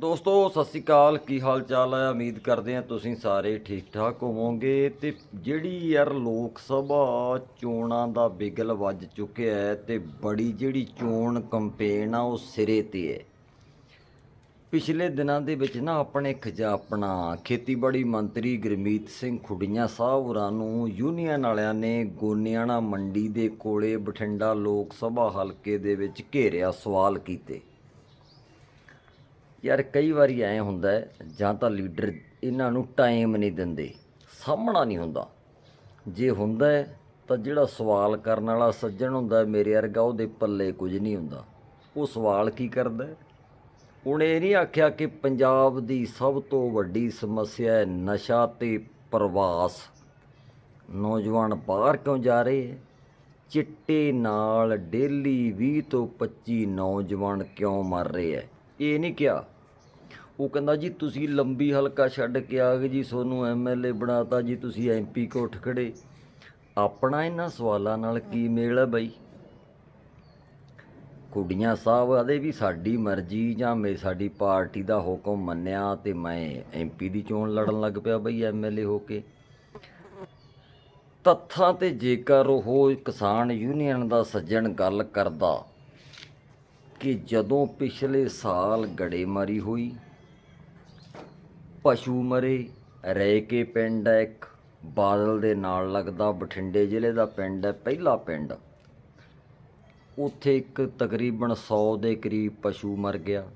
ਦੋਸਤੋ, ਸਤਿ ਸ਼੍ਰੀ ਅਕਾਲ। ਕੀ ਹਾਲ ਚਾਲ ਹੈ ਉਮੀਦ ਕਰਦੇ ਹਾਂ ਤੁਸੀਂ ਸਾਰੇ ਠੀਕ ਠਾਕ ਹੋਵੋਗੇ। ਤੇ ਜਿਹੜੀ ਯਾਰ ਲੋਕ ਸਭਾ ਚੋਣਾਂ ਦਾ ਬਿਗਲ ਵੱਜ ਚੁੱਕਿਆ ਹੈ ਤੇ ਬੜੀ ਜਿਹੜੀ ਚੋਣ ਕੰਪੇਨ ਆ, ਉਹ ਸਿਰੇ ਤੇ ਹੈ। ਪਿਛਲੇ ਦਿਨਾਂ ਦੇ ਵਿੱਚ ਨਾ ਆਪਣੇ ਖਜਾ ਆਪਣਾ ਖੇਤੀਬਾੜੀ ਮੰਤਰੀ ਗੁਰਮੀਤ ਸਿੰਘ ਖੁੱਡੀਆਂ ਸਾਹਿਬ ਹੋਰਾਂ ਨੂੰ ਯੂਨੀਅਨ ਵਾਲਿਆਂ ਨੇ ਗੋਨਿਆਣਾ ਮੰਡੀ ਦੇ ਕੋਲੇ ਬਠਿੰਡਾ ਲੋਕ ਸਭਾ ਹਲਕੇ ਦੇ ਵਿੱਚ ਘੇਰਿਆ ਸਵਾਲ ਕੀਤੇ। ਯਾਰ ਕਈ ਵਾਰੀ ਐ ਹੁੰਦਾ ਜਾਂ ਤਾਂ ਲੀਡਰ ਇਹਨਾਂ ਨੂੰ ਟਾਈਮ ਨਹੀਂ ਦਿੰਦੇ, ਸਾਹਮਣਾ ਨਹੀਂ ਹੁੰਦਾ। ਜੇ ਹੁੰਦਾ ਤਾਂ ਜਿਹੜਾ ਸਵਾਲ ਕਰਨ ਵਾਲਾ ਸੱਜਣ ਹੁੰਦਾ ਮੇਰੇ ਵਰਗਾ ਉਹਦੇ ਪੱਲੇ ਕੁਝ ਨਹੀਂ ਹੁੰਦਾ। ਉਹ ਸਵਾਲ ਕੀ ਕਰਦਾ ਉਹਨੇ ਇਹ ਨਹੀਂ ਆਖਿਆ ਕਿ ਪੰਜਾਬ ਦੀ ਸਭ ਤੋਂ ਵੱਡੀ ਸਮੱਸਿਆ ਹੈ ਨਸ਼ਾ ਤੇ ਪ੍ਰਵਾਸ। ਨੌਜਵਾਨ ਬਾਹਰ ਕਿਉਂ ਜਾ ਰਹੇ ਹੈ? ਚਿੱਟੇ ਨਾਲ ਡੇਲੀ 20 ਤੋਂ 25 ਨੌਜਵਾਨ ਕਿਉਂ ਮਰ ਰਹੇ ਹੈ? ਇਹ ਨਹੀਂ ਕਿਹਾ। ਉਹ ਕਹਿੰਦਾ, ਜੀ ਤੁਸੀਂ ਲੰਬੀ ਹਲਕਾ ਛੱਡ ਕੇ ਆ ਗਏ ਜੀ ਤੁਹਾਨੂੰ ਐਮਐਲਏ ਬਣਾਤਾ ਜੀ, ਤੁਸੀਂ ਐਮਪੀ ਕੋ ਉੱਠ ਖੜੇ। ਆਪਣਾ ਇਹਨਾਂ ਸਵਾਲਾਂ ਨਾਲ ਕੀ ਮੇਲ ਹੈ ਬਈ? ਕੁੜੀਆਂ ਸਾਹਿਬ, ਆਦੇ ਵੀ ਸਾਡੀ ਮਰਜ਼ੀ ਜਾਂ ਮੇ, ਸਾਡੀ ਪਾਰਟੀ ਦਾ ਹੁਕਮ ਮੰਨਿਆ ਤੇ ਮੈਂ ਐਮਪੀ ਦੀ ਚੋਣ ਲੜਨ ਲੱਗ ਪਿਆ ਬਈ ਐਮਐਲਏ ਹੋ ਕੇ। ਤੱਥਾਂ ਤੇ ਜੇਕਰ ਉਹ ਕਿਸਾਨ ਯੂਨੀਅਨ ਦਾ ਸੱਜਣ ਗੱਲ ਕਰਦਾ ਕਿ ਜਦੋਂ ਪਿਛਲੇ ਸਾਲ ਗੜੇਮਾਰੀ ਹੋਈ, ਪਸ਼ੂ ਮਰੇ, ਰਹਿ ਕੇ ਪਿੰਡ ਹੈ ਇੱਕ, ਬਾਦਲ ਦੇ ਨਾਲ ਲੱਗਦਾ ਬਠਿੰਡੇ ਜ਼ਿਲ੍ਹੇ ਦਾ ਪਿੰਡ ਹੈ, ਪਹਿਲਾ ਪਿੰਡ। ਉੱਥੇ ਇੱਕ ਤਕਰੀਬਨ 100 ਦੇ ਕਰੀਬ ਪਸ਼ੂ ਮਰ ਗਿਆ।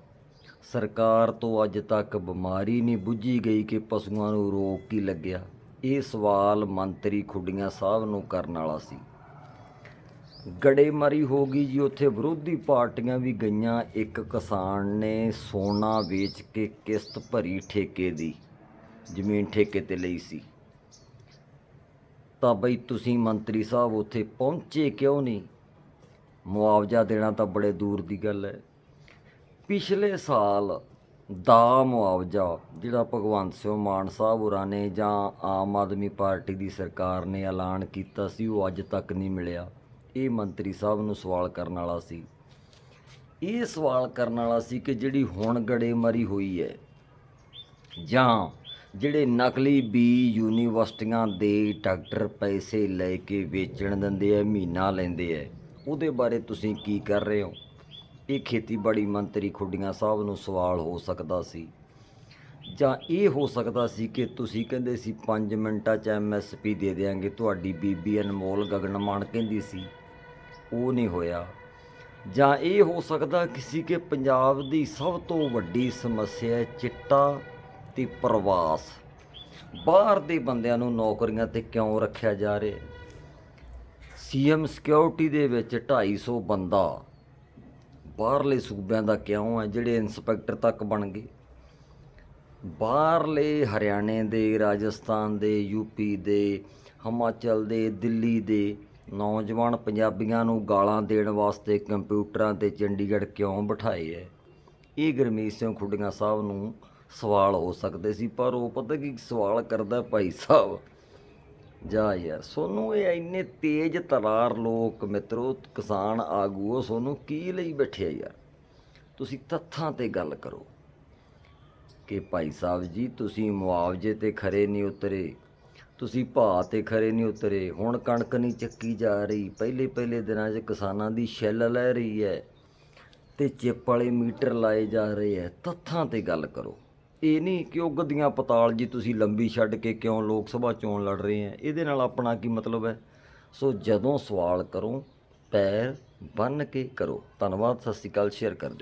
ਸਰਕਾਰ ਤੋਂ ਅੱਜ ਤੱਕ ਬਿਮਾਰੀ ਨਹੀਂ ਬੁੱਝੀ ਗਈ ਕਿ ਪਸ਼ੂਆਂ ਨੂੰ ਰੋਗ ਕੀ ਲੱਗਿਆ। ਇਹ ਸਵਾਲ ਮੰਤਰੀ ਖੁੱਡੀਆਂ ਸਾਹਿਬ ਨੂੰ ਕਰਨ ਵਾਲਾ ਸੀ। ਗੜੇਮਾਰੀ ਹੋ ਗਈ ਜੀ। ਉੱਥੇ ਵਿਰੋਧੀ ਪਾਰਟੀਆਂ ਵੀ ਗਈਆਂ। ਇੱਕ ਕਿਸਾਨ ਨੇ ਸੋਨਾ ਵੇਚ ਕੇ ਕਿਸ਼ਤ ਭਰੀ ਠੇਕੇ ਦੀ, ਜ਼ਮੀਨ ਠੇਕੇ ਤੇ ਲਈ ਸੀ। ਤਾਂ ਬਈ ਤੁਸੀਂ ਮੰਤਰੀ ਸਾਹਿਬ ਉੱਥੇ ਪਹੁੰਚੇ ਕਿਉਂ ਨਹੀਂ? ਮੁਆਵਜ਼ਾ ਦੇਣਾ ਤਾਂ ਬੜੇ ਦੂਰ ਦੀ ਗੱਲ ਹੈ। ਪਿਛਲੇ ਸਾਲ ਦਾ ਮੁਆਵਜ਼ਾ ਜਿਹੜਾ ਭਗਵੰਤ ਸਿੰਘ ਮਾਨ ਸਾਹਿਬ ਹੋਰਾਂ ਨੇ ਜਾਂ ਆਮ ਆਦਮੀ ਪਾਰਟੀ ਦੀ ਸਰਕਾਰ ਨੇ ਐਲਾਨ ਕੀਤਾ ਸੀ, ਉਹ ਅੱਜ ਤੱਕ ਨਹੀਂ ਮਿਲਿਆ। ਇਹ ਮੰਤਰੀ ਸਾਹਿਬ ਨੂੰ ਸਵਾਲ ਕਰਨ ਵਾਲਾ ਸੀ। ਇਹ ਸਵਾਲ ਕਰਨ ਵਾਲਾ ਸੀ ਕਿ ਜਿਹੜੀ ਹੁਣ ਗੜੇਮਾਰੀ ਹੋਈ ਹੈ, ਜਾਂ ਜਿਹੜੇ ਨਕਲੀ ਬੀ ਯੂਨੀਵਰਸਿਟੀਆਂ ਦੇ ਡਾਕਟਰ ਪੈਸੇ ਲੈ ਕੇ ਵੇਚਣ ਦਿੰਦੇ ਆ, ਮਹੀਨਾ ਲੈਂਦੇ ਆ, ਉਹਦੇ ਬਾਰੇ ਤੁਸੀਂ ਕੀ ਕਰ ਰਹੇ ਹੋ? ਇਹ ਖੇਤੀਬਾੜੀ ਮੰਤਰੀ ਖੁੱਡੀਆਂ ਸਾਹਿਬ ਨੂੰ ਸਵਾਲ ਹੋ ਸਕਦਾ ਸੀ। ਜਾਂ ਇਹ ਹੋ ਸਕਦਾ ਸੀ ਕਿ ਤੁਸੀਂ ਕਹਿੰਦੇ ਸੀ 5 ਮਿੰਟਾਂ 'ਚ ਐਮਐਸਪੀ ਦੇ ਦੇਾਂਗੇ ਤੁਹਾਡੀ ਬੀਬੀ ਅਨਮੋਲ ਗਗਨਮਾਨ ਕਹਿੰਦੀ ਸੀ ਉਹ ਨਹੀਂ ਹੋਇਆ। ਜਾਂ ਇਹ ਹੋ ਸਕਦਾ ਕਿਸੇ ਕਿ ਪੰਜਾਬ ਦੀ ਸਭ ਤੋਂ ਵੱਡੀ ਸਮੱਸਿਆ ਚਿੱਟਾ ਤੇ ਪ੍ਰਵਾਸ। ਬਾਹਰ ਦੇ ਬੰਦਿਆਂ ਨੂੰ ਨੌਕਰੀਆਂ ਤੇ ਕਿਉਂ ਰੱਖਿਆ ਜਾ ਰਿਹਾ ਹੈ? ਸੀਐਮ ਸਿਕਿਉਰਿਟੀ ਦੇ ਵਿੱਚ 250 ਬੰਦਾ ਬਾਹਰਲੇ ਸੂਬਿਆਂ ਦਾ ਕਿਉਂ ਹੈ ਜਿਹੜੇ ਇੰਸਪੈਕਟਰ ਤੱਕ ਬਣ ਗਏ? ਬਾਹਰਲੇ ਹਰਿਆਣੇ ਦੇ, ਰਾਜਸਥਾਨ ਦੇ ਯੂਪੀ ਦੇ, ਹਿਮਾਚਲ ਦੇ, ਦਿੱਲੀ ਦੇ ਨੌਜਵਾਨ ਪੰਜਾਬੀਆਂ ਨੂੰ ਗਾਲਾਂ ਦੇਣ ਵਾਸਤੇ ਕੰਪਿਊਟਰਾਂ ਤੇ ਚੰਡੀਗੜ੍ਹ ਕਿਉਂ ਬਿਠਾਏ ਹੈ ਇਹ ਗੁਰਮੀਤ ਸਿੰਘ ਖੁੱਡੀਆਂ ਸਾਹਿਬ ਨੂੰ ਸਵਾਲ ਹੋ ਸਕਦੇ ਸੀ, ਪਰ ਉਹ ਪਤਾ ਕੀ ਸਵਾਲ ਕਰਦਾ ਭਾਈ ਸਾਹਿਬ? ਜਾ ਯਾਰ, ਸੋਨੂੰ ਇਹ ਇੰਨੇ ਤੇਜ਼ ਤਰਾਰ ਲੋਕ ਮਿੱਤਰੋ, ਕਿਸਾਨ ਆਗੂ ਸੋਨੂੰ ਕੀ ਲਈ ਬੈਠੇ ਯਾਰ? ਤੁਸੀਂ ਤੱਥਾਂ ਤੇ ਗੱਲ ਕਰੋ ਕਿ ਭਾਈ ਸਾਹਿਬ ਜੀ, ਤੁਸੀਂ ਮੁਆਵਜ਼ੇ ਤੇ ਖਰੇ ਨਹੀਂ ਉਤਰੇ। ਤੁਸੀਂ ਭਾਅ ਤੇ ਖਰੇ ਨਹੀਂ ਉਤਰੇ। ਹੁਣ ਕਣਕ ਨਹੀਂ ਚੱਕੀ ਜਾ ਰਹੀ। ਪਹਿਲੇ ਪਹਿਲੇ ਦਿਨਾਂ 'ਚ ਕਿਸਾਨਾਂ ਦੀ ਛਿੱਲ ਲੈ ਰਹੀ ਹੈ ਤੇ ਚਿੱਪ ਵਾਲੇ ਮੀਟਰ ਲਾਏ ਜਾ ਰਹੇ ਹੈ। ਤੱਥਾਂ ਤੇ ਗੱਲ ਕਰੋ। ਇਹ ਨਹੀਂ ਕਿ ਉਗਦੀਆਂ ਪਤਾਲ ਜੀ ਤੁਸੀਂ ਲੰਬੀ ਛੱਡ ਕੇ ਕਿਉਂ ਲੋਕ ਸਭਾ ਚੋਣ ਲੜ ਰਹੇ ਆ ਇਹਦੇ ਨਾਲ ਆਪਣਾ ਕੀ ਮਤਲਬ ਹੈ? ਸੋ ਜਦੋਂ ਸਵਾਲ ਕਰੋ, ਪੈਰ ਬੰਨ ਕੇ ਕਰੋ। ਧੰਨਵਾਦ। ਸਤਿ ਸ਼੍ਰੀ ਅਕਾਲ। ਸ਼ੇਅਰ ਕਰ ਦਿਓ।